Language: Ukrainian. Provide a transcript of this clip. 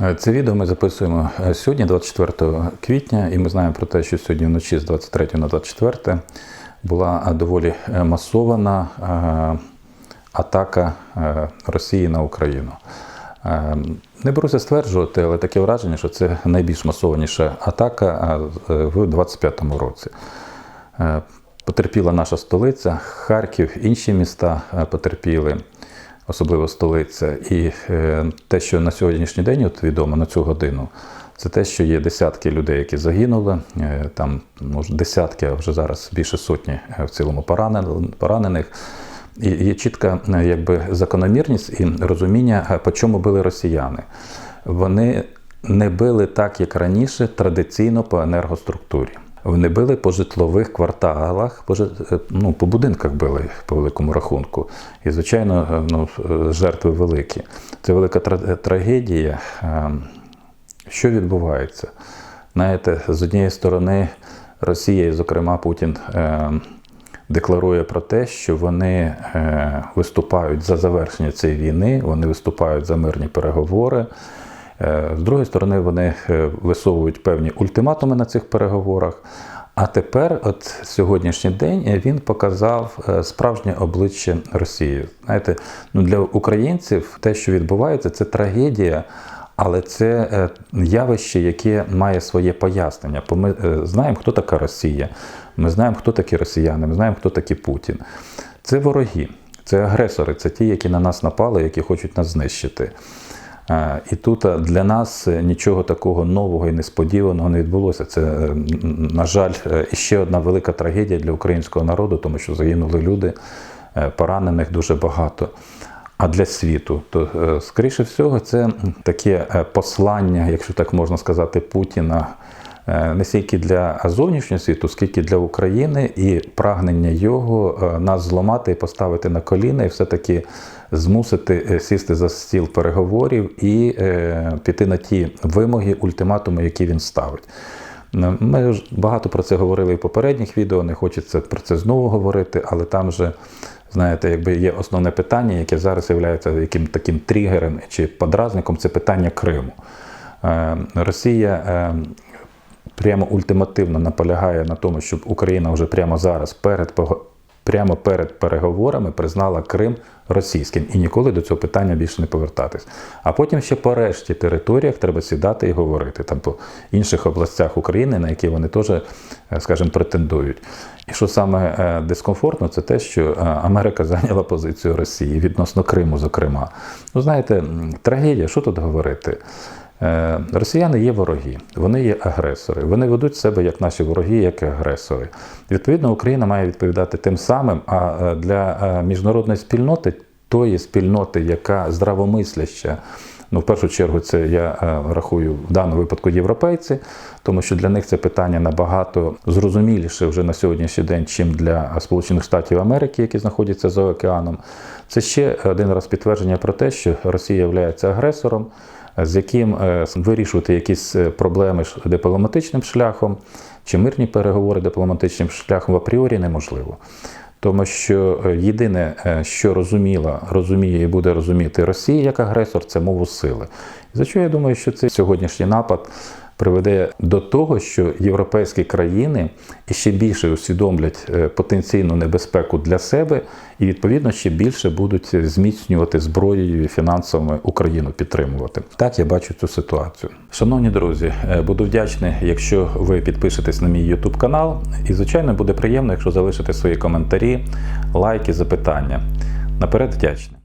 Е, Це відео ми записуємо е, сьогодні, 24 квітня, і ми знаємо про те, що сьогодні вночі з 23 на 24 була е, доволі масована атака Росії на Україну. Не беруся стверджувати, але таке враження, що це найбільш масованіша атака в 25-му році. Потерпіла наша столиця, Харків, інші міста потерпіли, особливо столиця. І е, те, що на сьогоднішній день от відомо на цю годину, це те, що є десятки людей, які загинули. е, Там може десятки, а вже зараз більше сотні е, в цілому поранен- поранених. І є чітка якби, закономірність і розуміння, по чому били росіяни. Вони не били так, як раніше, традиційно по енергоструктурі. Вони били по житлових кварталах, по, е, ну, по будинках били по великому рахунку. І, звичайно, е, ну, е, жертви великі. Це велика тра- трагедія. Е, Що відбувається? Знаєте, з однієї сторони, Росія, і, зокрема, Путін е, декларує про те, що вони виступають за завершення цієї війни, вони виступають за мирні переговори. Е, З другої сторони, вони е, висовують певні ультиматуми на цих переговорах. А тепер, от сьогоднішній день, е, він показав справжнє обличчя Росії. Знаєте, ну для українців те, що відбувається, це трагедія. Але це явище, яке має своє пояснення. Бо ми знаємо, хто така Росія, ми знаємо, хто такі росіяни, ми знаємо, хто такий Путін. Це вороги, це агресори, це ті, які на нас напали, які хочуть нас знищити. І тут е, для нас е, нічого такого нового і несподіваного не відбулося. Це, е, на жаль, ще одна велика трагедія для українського народу, тому що загинули люди, поранених дуже багато. А для світу, то скоріше всього, це таке послання, якщо так можна сказати, Путіна не стільки для зовнішнього світу, скільки для України, і прагнення його е, нас зламати і поставити на коліна, і все-таки змусити е, сісти за стіл переговорів і е, піти на ті вимоги, ультиматуми, які він ставить. Ми багато про це говорили і в попередніх відео, не хочеться про це знову говорити, але там же, знаєте, якби є основне питання, яке зараз є яким таким тригером чи подразником, це питання Криму. Е, Росія е, прямо ультимативно наполягає на тому, щоб Україна вже прямо зараз перед прямо перед переговорами признала Крим російським і ніколи до цього питання більше не повертатись. А потім ще по решті територіях треба сідати і говорити там по інших областях України, на які вони теж, е, скажімо, претендують. І що саме е, дискомфортно, це те, що е, Америка зайняла позицію Росії відносно Криму, зокрема. Ну, знаєте, трагедія, що тут говорити? Е, Росіяни є вороги, вони є агресори. Вони ведуть себе як наші вороги, як агресори. Відповідно, Україна має відповідати тим самим. А е, для е, міжнародної спільноти, тої спільноти, яка здравомисляща, ну в першу чергу, це я рахую в даному випадку європейці, тому що для них це питання набагато зрозуміліше вже на сьогоднішній день, чим для Сполучених Штатів Америки, які знаходяться за океаном. Це ще один раз підтвердження про те, що Росія є агресором з яким е, вирішувати якісь е, проблеми дипломатичним шляхом чи мирні переговори дипломатичним шляхом в апріорі неможливо. Тому що е, єдине, що розуміла, розуміє і буде розуміти Росія як агресор, це мову сили. За що я думаю, що цей сьогоднішній напад приведе до того, що європейські країни ще більше усвідомлять е, потенційну небезпеку для себе і відповідно ще більше будуть зміцнювати зброєю і фінансовими Україну підтримувати. Так я бачу цю ситуацію. Шановні друзі, е, буду вдячний, якщо ви підпишетесь на мій YouTube канал, і звичайно буде приємно, якщо залишите свої коментарі, лайки, запитання. Наперед вдячний.